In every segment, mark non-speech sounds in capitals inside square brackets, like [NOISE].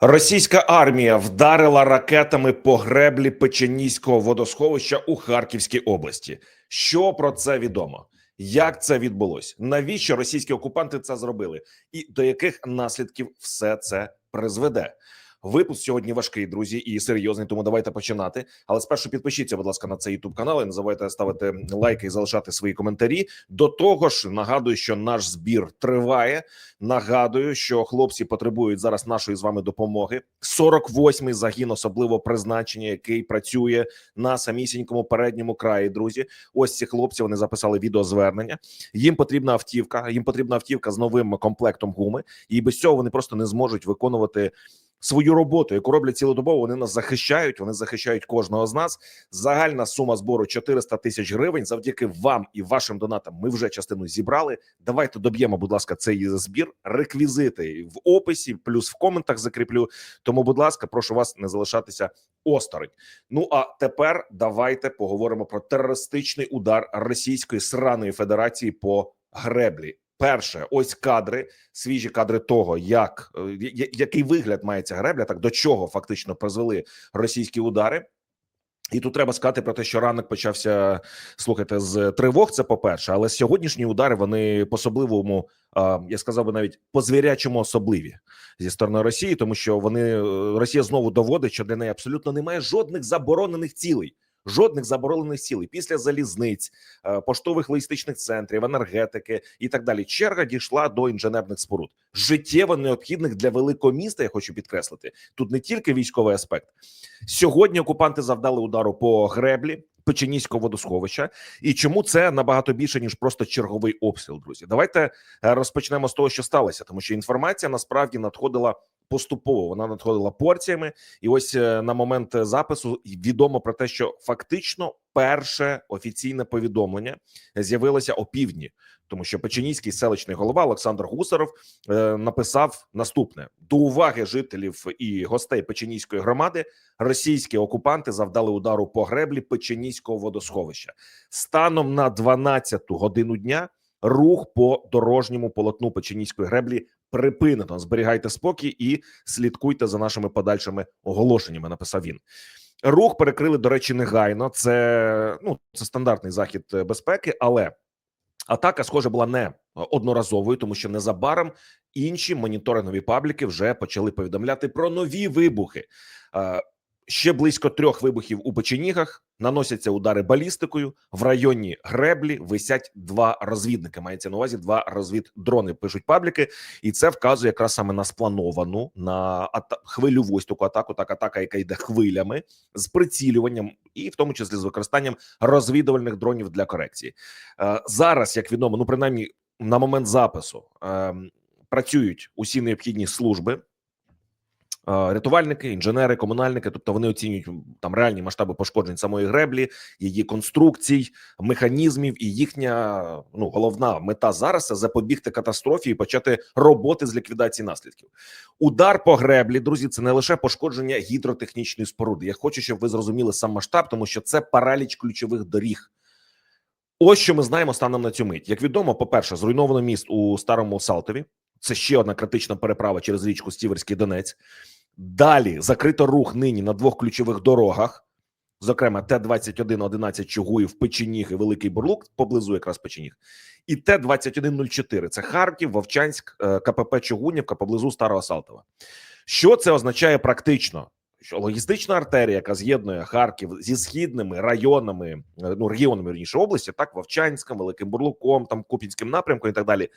Російська армія вдарила ракетами по греблі Печеніського водосховища у Харківській області. Що про це відомо? Як це відбулось? Навіщо російські окупанти це зробили? І до яких наслідків все це призведе? Випуск сьогодні важкий, друзі, і серйозний. Тому давайте починати. Але спершу підпишіться, будь ласка, на цей youtube канал. І не забувайте ставити лайки і залишати свої коментарі. До того ж, нагадую, що наш збір триває. Нагадую, що хлопці потребують зараз нашої з вами допомоги. 48-й загін особливого призначення, який працює на самісінькому передньому краї. Друзі, ось ці хлопці вони записали відеозвернення. Їм потрібна автівка. Їм потрібна автівка з новим комплектом гуми, і без цього вони просто не зможуть виконувати. Свою роботу, яку роблять цілодобово, вони нас захищають. Вони захищають кожного з нас. Загальна сума збору 400 тисяч гривень. Завдяки вам і вашим донатам. Ми вже частину зібрали. Давайте доб'ємо, будь ласка, цей збір. Реквізити в описі, плюс в коментах закріплю. Тому, будь ласка, прошу вас не залишатися осторонь. Ну а тепер давайте поговоримо про терористичний удар Російської сраної Федерації по греблі. Перше, ось кадри, свіжі кадри того, як е, який вигляд має ця гребля, так до чого фактично призвели російські удари. І тут треба сказати про те, що ранок почався слухайте з тривог. Це по перше, але сьогоднішні удари вони по особливому, я сказав би навіть по звірячому особливі зі сторони Росії, тому що вони е, Росія знову доводить, що для неї абсолютно немає жодних заборонених цілей. Жодних заборонених цілей після залізниць, е, поштових логістичних центрів, енергетики і так далі. Черга дійшла до інженерних споруд, життєво необхідних для великого міста. Я хочу підкреслити тут не тільки військовий аспект. Сьогодні окупанти завдали удару по греблі Печеніського водосховища. І чому це набагато більше ніж просто черговий обстріл? Друзі, давайте е, розпочнемо з того, що сталося, тому що інформація насправді надходила поступово. Вона надходила порціями, і ось е, на момент запису відомо про те, що фактично перше офіційне повідомлення з'явилося опівдні, тому що Печеніський селищний голова Олександр Гусаров е, написав наступне: до уваги жителів і гостей Печеніської громади. Російські окупанти завдали удару по греблі Печеніського водосховища. Станом на 12 годину дня рух по дорожньому полотну Печеніської греблі припинено. Зберігайте спокій і слідкуйте за нашими подальшими оголошеннями. Написав він. Рух перекрили, до речі, негайно. Це ну це стандартний захід е, безпеки, але атака, схоже, була не одноразовою, тому що незабаром інші моніторингові пабліки вже почали повідомляти про нові вибухи. Ще близько трьох вибухів у печенігах наносяться удари балістикою. В районі греблі висять два розвідники. Мається на увазі два розвіддрони. Пишуть пабліки, і це вказує якраз саме на сплановану на хвильову таку атаку. Так атака, яка йде хвилями з прицілюванням, і в тому числі з використанням розвідувальних дронів для корекції. Е, Зараз, як відомо, ну принаймні на момент запису ем, працюють усі необхідні служби. Рятувальники, інженери, комунальники, тобто вони оцінюють там реальні масштаби пошкоджень самої греблі, її конструкцій, механізмів, і їхня ну головна мета зараз це запобігти катастрофі і почати роботи з ліквідації наслідків. Удар по греблі, друзі, це не лише пошкодження гідротехнічної споруди. Я хочу, щоб ви зрозуміли сам масштаб, тому що це параліч ключових доріг. Ось що ми знаємо станом на цю мить. Як відомо, по-перше, зруйновано міст у старому Салтові. Це ще одна критична переправа через річку Стіверський Донець. Далі закрито рух нині на двох ключових дорогах, зокрема Т-21 11 Чугуїв, Печеніг і Великий Бурлук, поблизу якраз Печеніг, і Т-2104 – це Харків, Вовчанськ, е, КПП Чугунівка поблизу Старого Салтова. Що це означає практично? Що логістична артерія, яка з'єднує Харків зі східними районами, е, ну регіонами верніше області, так Вовчанськом, Великим Бурлуком, там Купінським напрямком і так далі,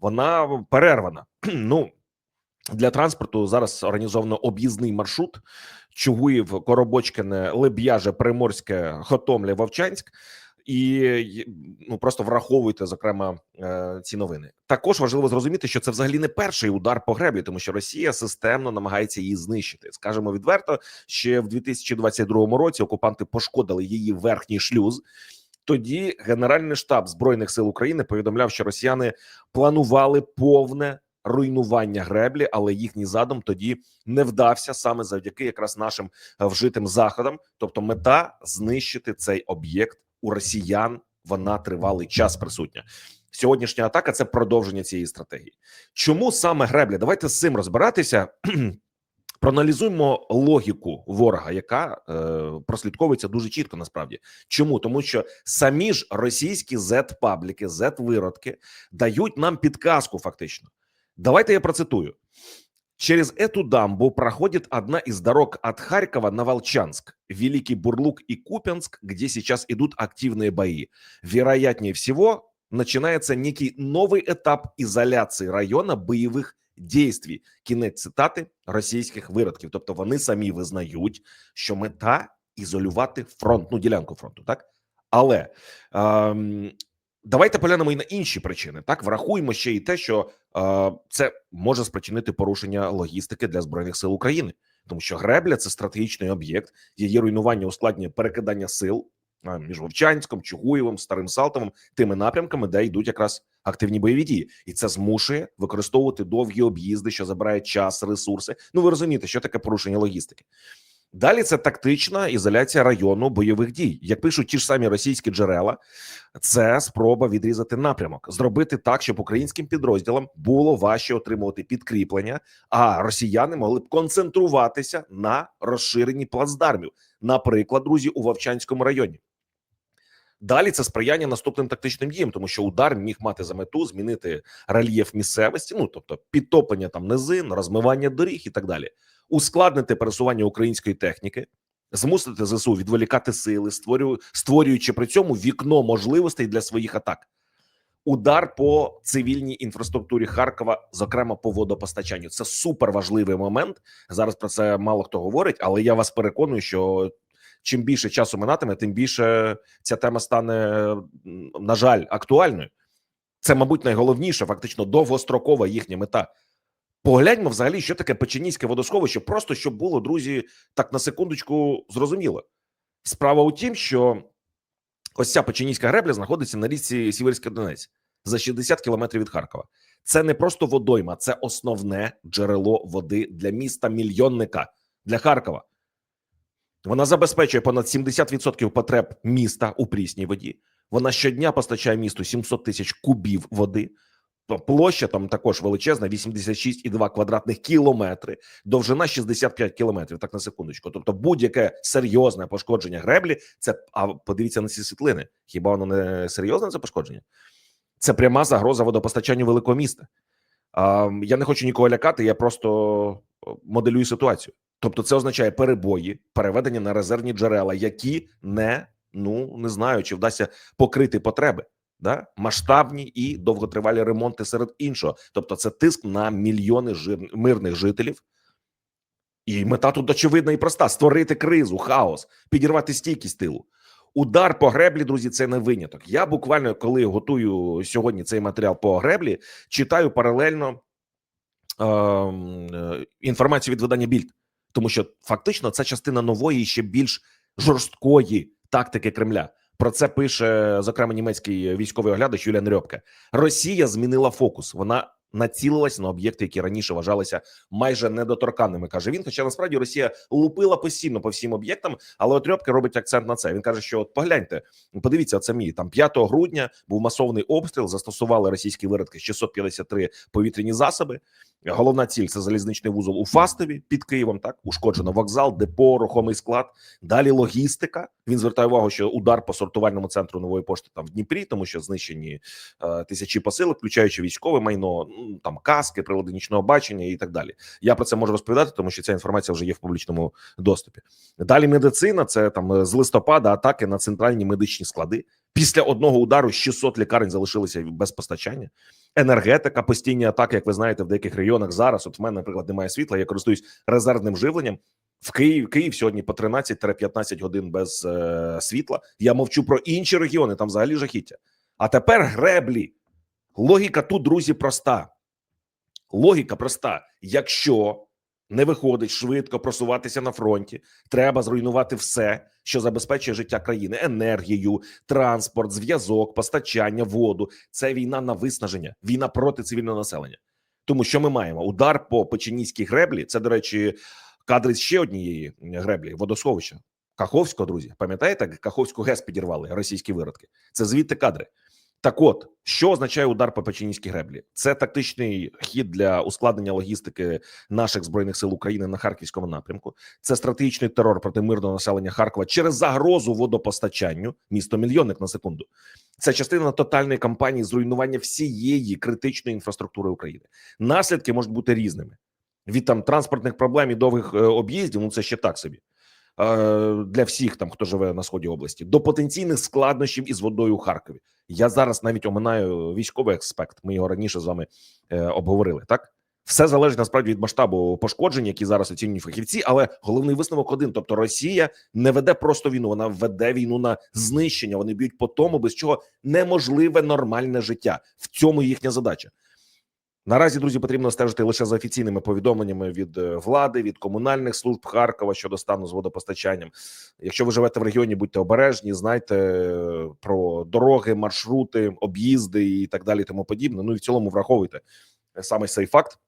вона перервана. [CLEARS THROAT] Ну для транспорту зараз організовано об'їзний маршрут Чугуїв, Коробочкине, Леб'яже, Приморське, Хотомля, Вовчанськ. І ну просто враховуйте зокрема е, ці новини. Також важливо зрозуміти, що це взагалі не перший удар по греблі, тому що Росія системно намагається її знищити. Скажемо відверто, ще в 2022 році окупанти пошкодили її верхній шлюз. Тоді Генеральний штаб збройних сил України повідомляв, що росіяни планували повне руйнування греблі, але їхній задум тоді не вдався саме завдяки якраз нашим е, вжитим заходам. Тобто, мета знищити цей об'єкт у росіян. Вона тривалий час присутня. Сьогоднішня атака це продовження цієї стратегії. Чому саме гребля? Давайте з цим розбиратися. [CLEARS THROAT] Проаналізуємо логіку ворога, яка е, прослідковується дуже чітко. Насправді, чому тому, що самі ж російські Z-пабліки, Z-виродки дають нам підказку. Фактично, давайте я процитую: через эту дамбу проходит одна из дорог от Харькова на Волчанск, Великий Бурлук и Купянск, где сейчас идут активные бои. Вероятнее всего, начинается некий новый этап изоляции района боевих дійствій. Кінець цитати російських виродків. Тобто вони самі визнають, що мета ізолювати фронт, ну ділянку фронту, так але ем, давайте поглянемо і на інші причини. Так врахуємо ще і те, що е, це може спричинити порушення логістики для збройних сил України, тому що гребля це стратегічний об'єкт, її руйнування ускладнює перекидання сил а, між Вовчанськом, Чугуєвим, Старим Салтовим, тими напрямками, де йдуть якраз активні бойові дії, і це змушує використовувати довгі об'їзди, що забирає час, ресурси. Ну ви розумієте, що таке порушення логістики. Далі це тактична ізоляція району бойових дій. Як пишуть ті ж самі російські джерела, це спроба відрізати напрямок, зробити так, щоб українським підрозділам було важче отримувати підкріплення, а росіяни могли б концентруватися на розширенні плацдармів, наприклад, друзі, у Вовчанському районі. Далі це сприяння наступним тактичним діям, тому що удар міг мати за мету змінити рельєф місцевості, ну тобто підтоплення там низин, розмивання доріг і так далі, ускладнити пересування української техніки, змусити ЗСУ відволікати сили, створю, створюючи при цьому вікно можливостей для своїх атак. Удар по цивільній інфраструктурі Харкова, зокрема по водопостачанню, це супер важливий момент. Зараз про це мало хто говорить, але я вас переконую, що чим більше часу минатиме, тим більше ця тема стане, на жаль, актуальною. Це, мабуть, найголовніша, фактично довгострокова їхня мета. Погляньмо взагалі, що таке Печеніське водосховище, просто щоб було, друзі, так на секундочку зрозуміло. Справа у тім, що ось ця Печеніська гребля знаходиться на річці Сіверський Донець за 60 кілометрів від Харкова. Це не просто водойма, це основне джерело води для міста мільйонника для Харкова. Вона забезпечує понад 70% потреб міста у прісній воді. Вона щодня постачає місту 700 тисяч кубів води. Площа там також величезна: 86,2 квадратних кілометри, довжина 65 кілометрів. Так на секундочку. Тобто, будь-яке серйозне пошкодження греблі, це а подивіться на ці світлини. Хіба воно не серйозне це пошкодження? Це пряма загроза водопостачанню великого міста. А, Я не хочу нікого лякати, я просто моделюю ситуацію. Тобто, це означає перебої, переведення на резервні джерела, які не ну не знаю, чи вдасться покрити потреби, да масштабні і довготривалі ремонти серед іншого. Тобто, це тиск на мільйони жир... мирних жителів. І мета тут очевидна і проста: створити кризу, хаос, підірвати стійкість тилу. Удар по греблі, друзі, це не виняток. Я буквально коли готую сьогодні цей матеріал по греблі, читаю паралельно е, інформацію від видання Більд, тому що фактично це частина нової, ще більш жорсткої тактики Кремля. Про це пише зокрема німецький військовий оглядач Юліан Рьопке. Росія змінила фокус. Вона націлилась на об'єкти, які раніше вважалися майже недоторканними. каже він. Хоча насправді Росія лупила постійно по всім об'єктам, але от Рьопке робить акцент на це. Він каже, що от погляньте, подивіться, це мій там 5 грудня був масовний обстріл. Застосували російські виродки 653 повітряні засоби. Головна ціль це залізничний вузол у Фастові під Києвом. Так ушкоджено вокзал, депо, рухомий склад. Далі логістика. Він звертає увагу, що удар по сортувальному центру нової пошти там в Дніпрі, тому що знищені е, тисячі посилок, включаючи військове майно, ну, там каски, прилади нічного бачення і так далі. Я про це можу розповідати, тому що ця інформація вже є в публічному доступі. Далі медицина це там з листопада атаки на центральні медичні склади. Після одного удару 600 лікарень залишилися без постачання. Енергетика, постійні атаки, як ви знаєте, в деяких регіонах зараз. От в мене, наприклад, немає світла. Я користуюсь резервним живленням. В Київ Київ сьогодні по 13-15 годин без е, світла. Я мовчу про інші регіони. Там взагалі жахіття. А тепер греблі. Логіка тут, друзі, проста. Логіка проста. Якщо не виходить швидко просуватися на фронті, треба зруйнувати все, що забезпечує життя країни: енергію, транспорт, зв'язок, постачання, воду. Це війна на виснаження, війна проти цивільного населення. Тому що ми маємо удар по печеніській греблі. Це, до речі, кадри з ще однієї греблі водосховища Каховського, друзі. Пам'ятаєте, Каховську ГЕС підірвали російські виродки? Це звідти кадри. Так, от що означає удар по Печенізькій греблі? Це тактичний хід для ускладнення логістики наших збройних сил України на харківському напрямку. Це стратегічний терор проти мирного населення Харкова через загрозу водопостачанню. Місто мільйонник на секунду. Це частина тотальної кампанії зруйнування всієї критичної інфраструктури України. Наслідки можуть бути різними від там транспортних проблем і довгих е, об'їздів. Ну це ще так собі. Е, Для всіх там, хто живе на сході області, до потенційних складнощів із водою у Харкові. Я зараз навіть оминаю військовий аспект. Ми його раніше з вами е, обговорили. Так все залежить насправді від масштабу пошкоджень, які зараз оцінюють фахівці. Але головний висновок один: тобто Росія не веде просто війну, вона веде війну на знищення. Вони б'ють по тому, без чого неможливе нормальне життя. В цьому їхня задача. Наразі друзі потрібно стежити лише за офіційними повідомленнями від е, влади, від комунальних служб Харкова щодо стану з водопостачанням. Якщо ви живете в регіоні, будьте обережні, знайте е, про дороги, маршрути, об'їзди і так далі, тому подібне. Ну і в цілому враховуйте е, саме цей факт.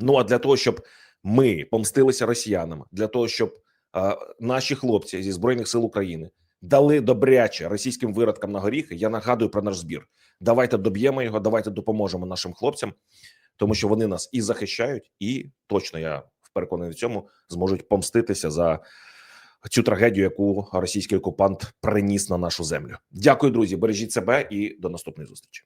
Ну а для того, щоб ми помстилися росіянам, для того, щоб е, наші хлопці зі збройних сил України дали добряче російським виродкам на горіхи. Я нагадую про наш збір. Давайте доб'ємо його, давайте допоможемо нашим хлопцям, тому що вони нас і захищають, і точно я переконаний в цьому зможуть помститися за цю трагедію, яку російський окупант приніс на нашу землю. Дякую, друзі. Бережіть себе і до наступної зустрічі.